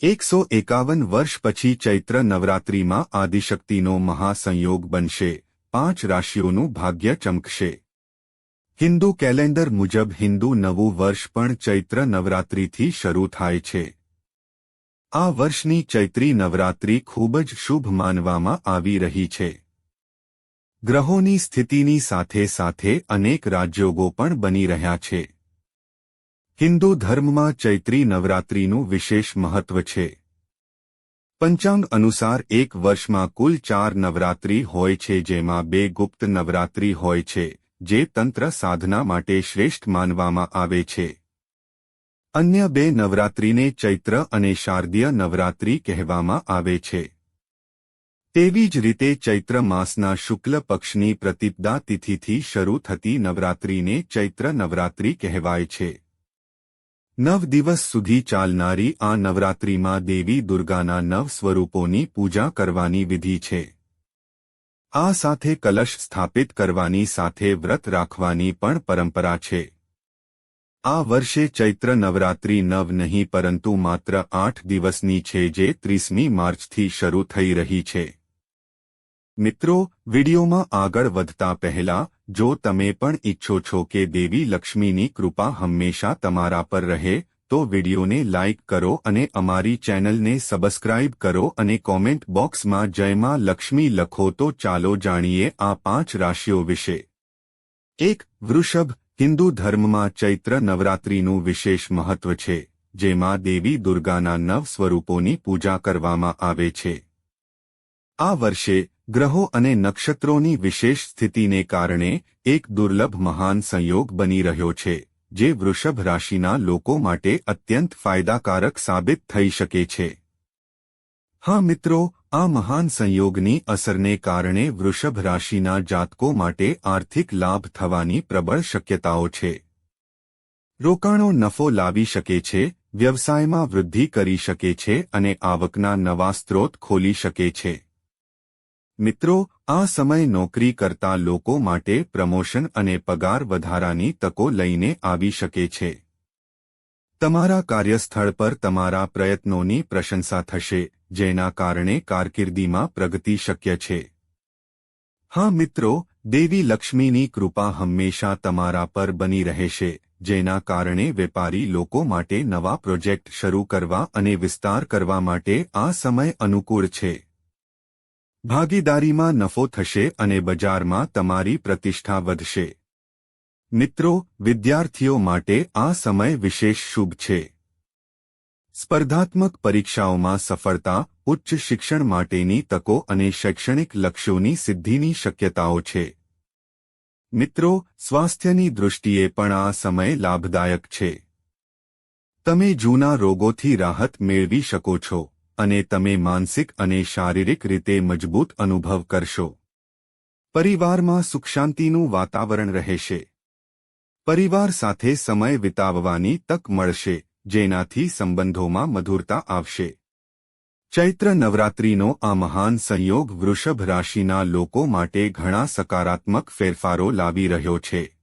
એકસો એકાવન વર્ષ પછી ચૈત્ર નવરાત્રિમાં આદિશક્તિનો મહાસંયોગ બનશે. પાંચ રાશિઓનું ભાગ્ય ચમકશે. હિન્દુ કેલેન્ડર મુજબ હિન્દુ નવું વર્ષ પણ ચૈત્ર નવરાત્રિથી શરૂ થાય છે. આ વર્ષની ચૈત્રી નવરાત્રિ ખૂબ જ શુભ માનવામાં આવી રહી છે. ગ્રહોની સ્થિતિની સાથે સાથે અનેક રાજયોગો પણ બની રહ્યા છે. હિન્દુ ધર્મમાં ચૈત્રી નવરાત્રિનું વિશેષ મહત્વ છે. પંચાંગ અનુસાર એક વર્ષમાં કુલ ચાર નવરાત્રિ હોય છે જેમાં બે ગુપ્ત નવરાત્રિ હોય છે, જે તંત્ર સાધના માટે શ્રેષ્ઠ માનવામાં આવે છે. અન્ય બે નવરાત્રિને ચૈત્ર અને શારદીય નવરાત્રિ કહેવામાં આવે છે. તેવી જ રીતે ચૈત્ર માસના શુક્લ પક્ષની પ્રતિપદા તિથિથી શરૂ થતી નવરાત્રિને ચૈત્ર નવરાત્રિ કહેવાય છે. નવ દિવસ સુધી ચાલનારી આ નવરાત્રિમાં દેવી દુર્ગાના નવ સ્વરૂપોની પૂજા કરવાની વિધિ છે. આ સાથે કલશ સ્થાપિત કરવાની સાથે વ્રત રાખવાની પણ પરંપરા છે. આ વર્ષે ચૈત્ર નવરાત્રિ નવ નહીં પરંતુ માત્ર આઠ દિવસની છે જે ત્રીસમી માર્ચથી શરૂ થઈ રહી છે. મિત્રો, વિડીયોમાં આગળ વધતા પહેલા, જો તમે પણ ઈચ્છો છો કે દેવી લક્ષ્મીની કૃપા હંમેશા તમારા પર રહે, તો વિડીયોને લાઇક કરો અને અમારી ચેનલને સબસ્ક્રાઇબ કરો અને કોમેન્ટ બોક્સમાં જયમાં લક્ષ્મી લખો તો ચાલો જાણીએ આ પાંચ રાશિઓ વિશે. એક, વૃષભ, હિન્દુ ધર્મમાં ચૈત્ર નવરાત્રિનું વિશેષ મહત્વ છે, જેમાં દેવી દુર્ગાના નવ સ્વરૂપોની પૂજા કરવામાં આવે છે. આ વર્ષે ગ્રહો અને નક્ષત્રોની વિશેષ સ્થિતિને કારણે એક દુર્લભ મહાન સંયોગ બની રહ્યો છે, જે વૃષભ રાશિના લોકો માટે અત્યંત ફાયદાકારક સાબિત થઈ શકે છે. હા મિત્રો, આ મહાન સંયોગની અસરને કારણે વૃષભ રાશિના જાતકો માટે આર્થિક લાભ થવાની પ્રબળ શક્યતાઓ છે. રોકાણો નફો લાવી શકે છે, વ્યવસાયમાં વૃદ્ધિ કરી શકે છે અને આવકના નવા સ્ત્રોત ખોલી શકે છે. મિત્રો, આ સમય નોકરી કરતા લોકો માટે પ્રમોશન અને પગાર વધારાની તકો લઈને આવી શકે છે. તમારા કાર્યસ્થળ પર તમારા પ્રયત્નોની પ્રશંસા થશે, જેના કારણે કારકિર્દીમાં પ્રગતિ શક્ય છે. હા મિત્રો, દેવી લક્ષ્મીની કૃપા હંમેશા તમારા પર બની રહેશે, જેના કારણે વેપારી લોકો માટે નવા પ્રોજેક્ટ શરૂ કરવા અને વિસ્તાર કરવા માટે આ સમય અનુકૂળ છે. ભાગીદારીમાં નફો થશે અને બજારમાં તમારી પ્રતિષ્ઠા વધશે. મિત્રો, વિદ્યાર્થીઓ માટે આ સમય વિશેષ શુભ છે. સ્પર્ધાત્મક પરીક્ષાઓમાં સફળતા, ઉચ્ચ શિક્ષણ માટેની તકો અને શૈક્ષણિક લક્ષ્યોની સિદ્ધિની શક્યતાઓ છે. મિત્રો, સ્વાસ્થ્યની દૃષ્ટિએ પણ આ સમય લાભદાયક છે. તમે જૂના રોગોથી રાહત મેળવી શકો છો. અને તમે માનસિક અને શારીરિક રીતે મજબૂત અનુભવ કરશો. પરિવારમાં સુખશાંતિનું વાતાવરણ રહેશે. પરિવાર સાથે સમય વિતાવવાની તક મળશે, જેનાથી સંબંધોમાં મધુરતા આવશે. ચૈત્ર નવરાત્રિનો આ મહાન સંયોગ વૃષભ રાશિના લોકો માટે ઘણા સકારાત્મક ફેરફારો લાવી રહ્યો છે.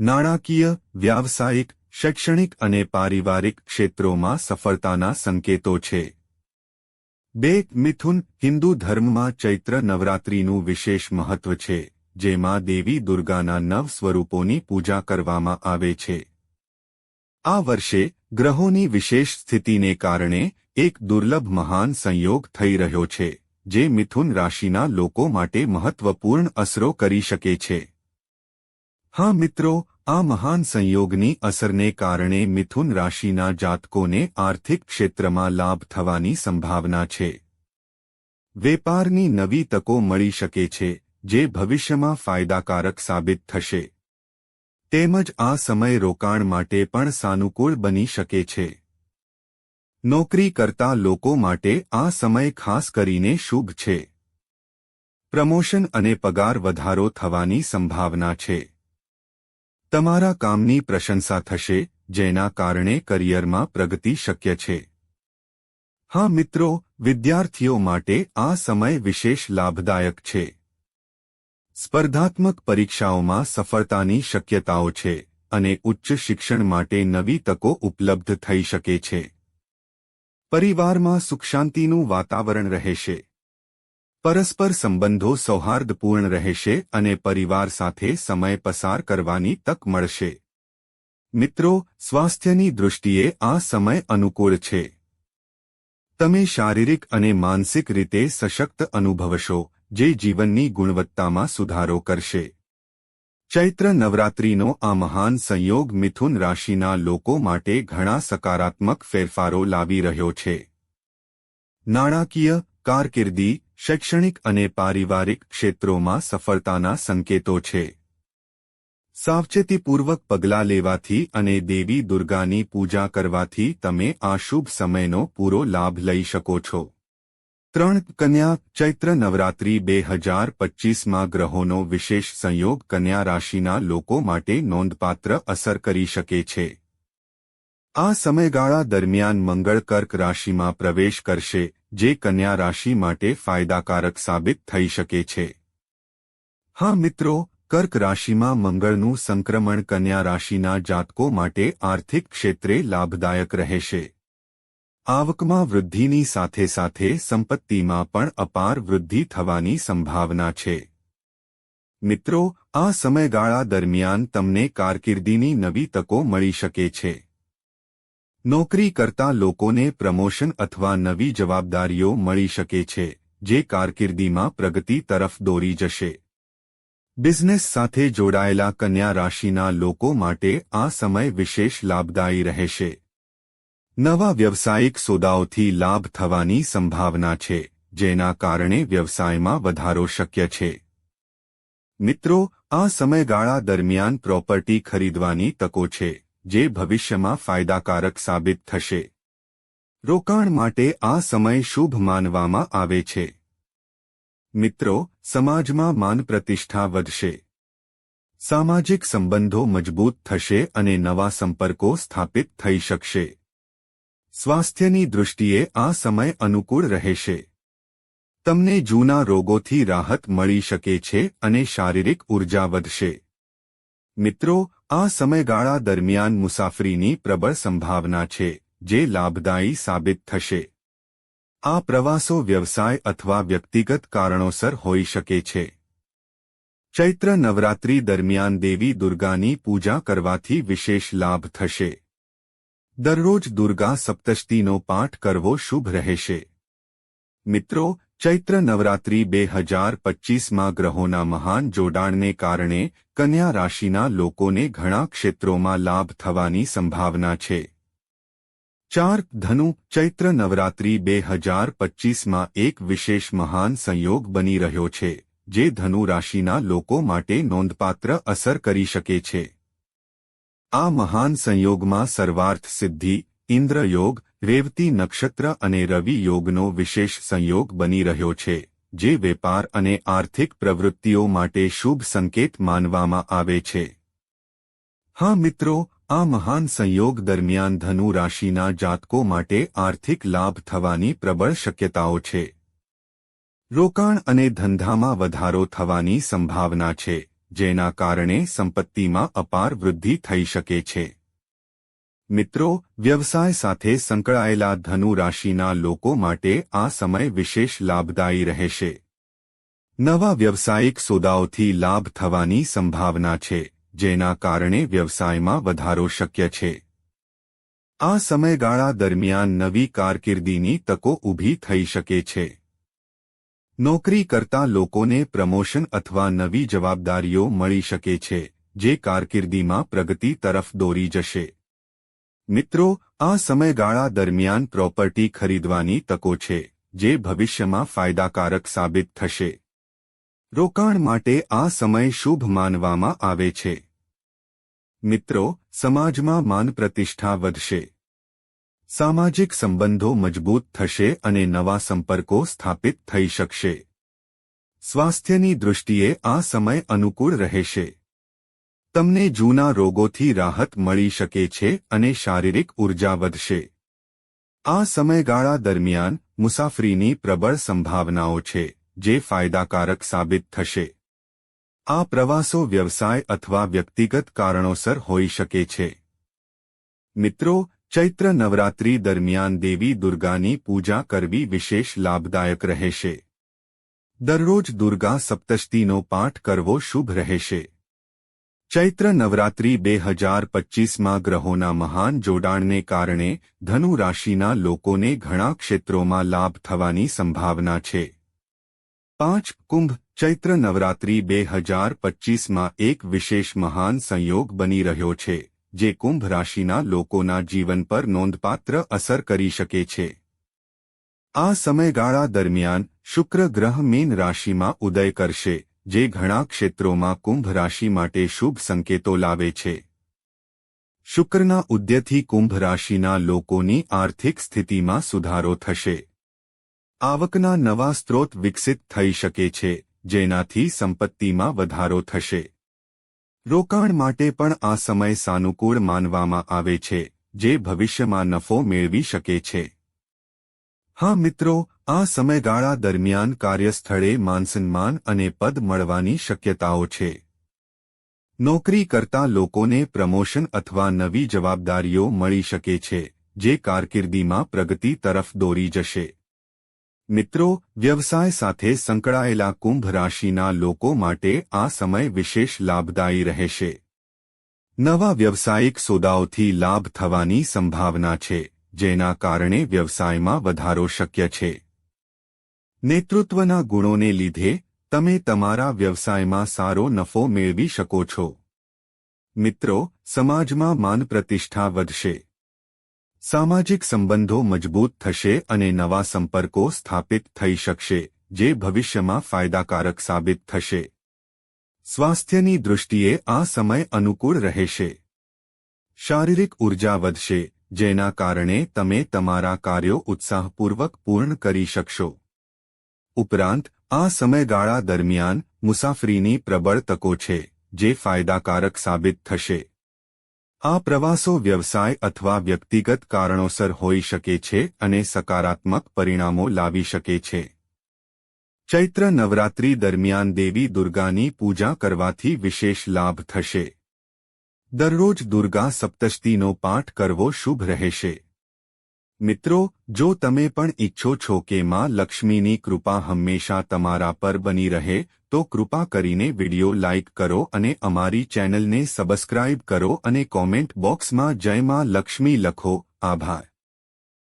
નાણાકીય, વ્યાવસાયિક શૈક્ષણિક અને પારિવારિક ક્ષેત્રોમાં સફળતાના સંકેતો છે. બે મિથુન હિન્દુ ધર્મમાં ચૈત્ર નવરાત્રિનું વિશેષ મહત્વ છે, જેમાં દેવી દુર્ગાના નવ સ્વરૂપોની પૂજા કરવામાં આવે છે. આ વર્ષે ગ્રહોની વિશેષ સ્થિતિને કારણે એક દુર્લભ મહાન સંયોગ થઈ રહ્યો છે, જે મિથુન રાશિના લોકો માટે મહત્વપૂર્ણ અસરો કરી શકે છે. હા મિત્રો આ મહાન સંયોગની અસરને કારણે મિથુન રાશિના જાતકોને આર્થિક ક્ષેત્રમાં લાભ થવાની સંભાવના છે. વેપારની નવી તકો મળી શકે છે, જે ભવિષ્યમાં ફાયદાકારક સાબિત થશે. તેમજ આ સમય રોકાણ માટે પણ સાનુકૂળ બની શકે છે. નોકરી કરતા લોકો માટે આ સમય ખાસ કરીને શુભ છે. પ્રમોશન અને પગાર વધારો થવાની સંભાવના છે. તમારા કામની પ્રશંસા થશે, જેના કારણે કરિયરમાં પ્રગતિ શક્ય છે. હા મિત્રો, વિદ્યાર્થીઓ માટે આ સમય વિશેષ લાભદાયક છે. સ્પર્ધાત્મક પરીક્ષાઓમાં સફળતાની શક્યતાઓ છે, અને ઉચ્ચ શિક્ષણ માટે નવી તકો ઉપલબ્ધ થઈ શકે છે. પરિવારમાં સુખ શાંતિનું વાતાવરણ રહેશે. પરસ્પર સંબંધો સૌહાર્દપૂર્ણ રહેશે અને પરિવાર સાથે સમય પસાર કરવાની તક મળશે. મિત્રો, સ્વાસ્થ્યની દૃષ્ટિએ આ સમય અનુકૂળ છે. તમે શારીરિક અને માનસિક રીતે સશક્ત અનુભવશો, જે જીવનની ગુણવત્તામાં સુધારો કરશે. ચૈત્ર નવરાત્રિનો આ મહાન સંયોગ મિથુન રાશિના લોકો માટે ઘણા સકારાત્મક ફેરફારો લાવી રહ્યો છે. નાણાકીય કારકિર્દી શૈક્ષણિક અને પારિવારિક ક્ષેત્રોમાં સફળતાના સંકેતો છે. સાવચેતીપૂર્વક પગલાં લેવાથી અને દેવી દુર્ગાની પૂજા કરવાથી તમે આ શુભ સમયનો પૂરો લાભ લઈ શકો છો. ત્રણ કન્યા, ચૈત્ર નવરાત્રી બે હજાર પચ્ચીસમાં ગ્રહોનો વિશેષ સંયોગ કન્યા રાશિના લોકો માટે નોંધપાત્ર અસર કરી શકે છે. આ સમયગાળા દરમિયાન મંગળ કર્ક રાશિમાં પ્રવેશ કરશે જે કન્યા રાશિ માટે ફાયદાકારક સાબિત થઈ શકે છે. હા મિત્રો, કર્ક રાશિમાં મંગળનું સંક્રમણ કન્યા રાશિના જાતકો માટે આર્થિક ક્ષેત્રે લાભદાયક રહેશે. આવકમાં વૃદ્ધિની સાથે સાથે સંપત્તિમાં પણ અપાર વૃદ્ધિ થવાની સંભાવના છે. મિત્રો, આ સમયગાળા દરમિયાન તમને કારકિર્દીની નવી તકો મળી શકે છે. નોકરી કરતા લોકોને પ્રમોશન અથવા નવી જવાબદારીઓ મળી શકે છે, જે કારકિર્દીમાં પ્રગતિ તરફ દોરી જશે. બિઝનેસ સાથે જોડાયેલા કન્યા રાશિના લોકો માટે આ સમય વિશેષ લાભદાયી રહેશે. નવા વ્યવસાયિક સોદાઓથી લાભ થવાની સંભાવના છે, જેના કારણે વ્યવસાયમાં વધારો શક્ય છે. મિત્રો, આ સમયગાળા દરમિયાન પ્રોપર્ટી ખરીદવાની તકો છે. જે ભવિષ્યમાં ફાયદાકારક સાબિત થશે. રોકાણ માટે આ સમય શુભ માનવામાં આવે છે. મિત્રો, સમાજમાં માન પ્રતિષ્ઠા વધશે. સામાજિક સંબંધો મજબૂત થશે અને નવા સંપર્કો સ્થાપિત થઈ શકશે. સ્વાસ્થ્યની દૃષ્ટિએ આ સમય અનુકૂળ રહેશે. તમને જૂના રોગોથી રાહત મળી શકે છે અને શારીરિક ઊર્જા વધશે. મિત્રો, આ સમયગાળા દરમિયાન મુસાફરીની પ્રબળ સંભાવના છે, જે લાભદાયી સાબિત થશે. આ પ્રવાસો વ્યવસાય અથવા વ્યક્તિગત કારણોસર હોઈ શકે છે. ચૈત્ર નવરાત્રી દરમિયાન દેવી દુર્ગાની પૂજા કરવાથી વિશેષ લાભ થશે. દરરોજ દુર્ગા સપ્તષ્ટીનો પાઠ કરવો શુભ રહેશે. મિત્રો ચૈત્ર નવરાત્રી બે હજાર પચ્ચીસમાં ગ્રહોના મહાન જોડાણને કારણે કન્યા રાશિના લોકોને ઘણા ક્ષેત્રોમાં લાભ થવાની સંભાવના છે. ચાર ધનુ ચૈત્ર નવરાત્રી બે હજાર પચ્ચીસમાં એક વિશેષ મહાન સંયોગ બની રહ્યો છે, જે ધનુ રાશિના લોકો માટે નોંધપાત્ર અસર કરી શકે છે. આ મહાન સંયોગમાં સર્વાર્થ સિદ્ધિ, ઇન્દ્રયોગ રેવતી નક્ષત્ર અને રવિ યોગનો વિશેષ સંયોગ બની રહ્યો છે, જે વેપાર અને આર્થિક પ્રવૃત્તિઓ માટે શુભ સંકેત માનવામાં આવે છે. હા મિત્રો, આ મહાન સંયોગ દરમિયાન ધનુ રાશિના જાતકો માટે આર્થિક લાભ થવાની પ્રબળ શક્યતાઓ છે. રોકાણ અને ધંધામાં વધારો થવાની સંભાવના છે, જેના કારણે સંપત્તિમાં અપાર વૃદ્ધિ થઈ શકે છે. મિત્રો, વ્યવસાય સાથે સંકળાયેલા ધનુ રાશિના લોકો માટે આ સમય વિશેષ લાભદાયી રહેશે. નવા વ્યવસાયિક સોદાઓથી લાભ થવાની સંભાવના છે, જેના કારણે વ્યવસાયમાં વધારો શક્ય છે. આ સમયગાળા દરમિયાન નવી કારકિર્દીની તકો ઊભી થઈ શકે છે. નોકરી કરતા લોકોને પ્રમોશન અથવા નવી જવાબદારીઓ મળી શકે છે, જે કારકિર્દીમાં પ્રગતિ તરફ દોરી જશે. મિત્રો, આ સમયગાળા દરમિયાન પ્રોપર્ટી ખરીદવાની તકો છે, જે ભવિષ્યમાં ફાયદાકારક સાબિત થશે. રોકાણ માટે આ સમય શુભ માનવામાં આવે છે. મિત્રો, સમાજમાં માન પ્રતિષ્ઠા વધશે. સામાજિક સંબંધો મજબૂત થશે અને નવા સંપર્કો સ્થાપિત થઈ શકશે. સ્વાસ્થ્યની દૃષ્ટિએ આ સમય અનુકૂળ રહેશે. તમને જૂના રોગોથી રાહત મળી શકે છે અને શારીરિક ઊર્જા વધશે. આ સમયગાળા દરમિયાન મુસાફરીની પ્રબળ સંભાવનાઓ છે, જે ફાયદાકારક સાબિત થશે. આ પ્રવાસો વ્યવસાય અથવા વ્યક્તિગત કારણોસર હોઈ શકે છે. મિત્રો, ચૈત્ર નવરાત્રી દરમિયાન દેવી દુર્ગાની પૂજા કરવી વિશેષ લાભદાયક રહેશે. દરરોજ દુર્ગા સપ્તષ્ટીનો પાઠ કરવો શુભ રહેશે. ચૈત્ર નવરાત્રી બે હજાર પચ્ચીસમાં ગ્રહોના મહાન જોડાણને કારણે ધનુ રાશિના લોકોને ઘણા ક્ષેત્રોમાં લાભ થવાની સંભાવના છે. પાંચ કુંભ ચૈત્ર નવરાત્રી બે હજાર પચ્ચીસમાં એક વિશેષ મહાન સંયોગ બની રહ્યો છે, જે કુંભ રાશિના લોકોના જીવન પર નોંધપાત્ર અસર કરી શકે છે. આ સમયગાળા દરમિયાન શુક્ર ગ્રહ મીન રાશિમાં ઉદય કરશે જે ઘણા ક્ષેત્રોમાં કુંભ રાશિ માટે શુભ સંકેતો લાવે છે. શુક્રના ઉદ્યથી કુંભ રાશિના લોકોની આર્થિક સ્થિતિમાં સુધારો થશે. આવકના નવા સ્ત્રોત વિકસિત થઈ શકે છે, જેનાથી સંપત્તિમાં વધારો થશે. રોકાણ માટે પણ આ સમય સાનુકૂળ માનવામાં આવે છે, જે ભવિષ્યમાં નફો મેળવી શકે છે. હા મિત્રો આ સમયગાળા દરમિયાન કાર્યસ્થળે માનસન્માન અને પદ મળવાની શક્યતાઓ છે. નોકરી કરતા લોકોને પ્રમોશન અથવા નવી જવાબદારીઓ મળી શકે છે, જે કારકિર્દીમાં પ્રગતિ તરફ દોરી જશે. મિત્રો, વ્યવસાય સાથે સંકળાયેલા કુંભ રાશિના લોકો માટે આ સમય વિશેષ લાભદાયી રહેશે. નવા વ્યવસાયિક સોદાઓથી લાભ થવાની સંભાવના છે, જેના કારણે વ્યવસાયમાં વધારો શક્ય છે. નેતૃત્વના ગુણોને લીધે તમે તમારા વ્યવસાયમાં સારો નફો મેળવી શકો છો. મિત્રો, સમાજમાં માન પ્રતિષ્ઠા વધશે. સામાજિક સંબંધો મજબૂત થશે અને નવા સંપર્કો સ્થાપિત થઈ શકશે, જે ભવિષ્યમાં ફાયદાકારક સાબિત થશે. સ્વાસ્થ્યની દૃષ્ટિએ આ સમય અનુકૂળ રહેશે. શારીરિક ઊર્જા વધશે, જેના કારણે તમે તમારા કાર્યો ઉત્સાહપૂર્વક પૂર્ણ કરી શકશો. ઉપરાંત, આ સમયગાળા દરમિયાન મુસાફરીની પ્રબળ તકો છે, જે ફાયદાકારક સાબિત થશે. આ પ્રવાસો વ્યવસાય અથવા વ્યક્તિગત કારણોસર હોઈ શકે છે અને સકારાત્મક પરિણામો લાવી શકે છે. ચૈત્ર નવરાત્રી દરમિયાન દેવી દુર્ગાની પૂજા કરવાથી વિશેષ લાભ થશે. દરરોજ દુર્ગા સપ્તષ્ટીનો પાઠ કરવો શુભ રહેશે. મિત્રો, જો તમે પણ ઈચ્છો છો કે માં લક્ષ્મીની કૃપા હંમેશા તમારા પર બની રહે, તો કૃપા કરીને વિડિયો લાઇક કરો અને અમારી ચેનલને સબસ્ક્રાઇબ કરો અને કોમેન્ટ બોક્સમાં જય માં લક્ષ્મી લખો. આભાર.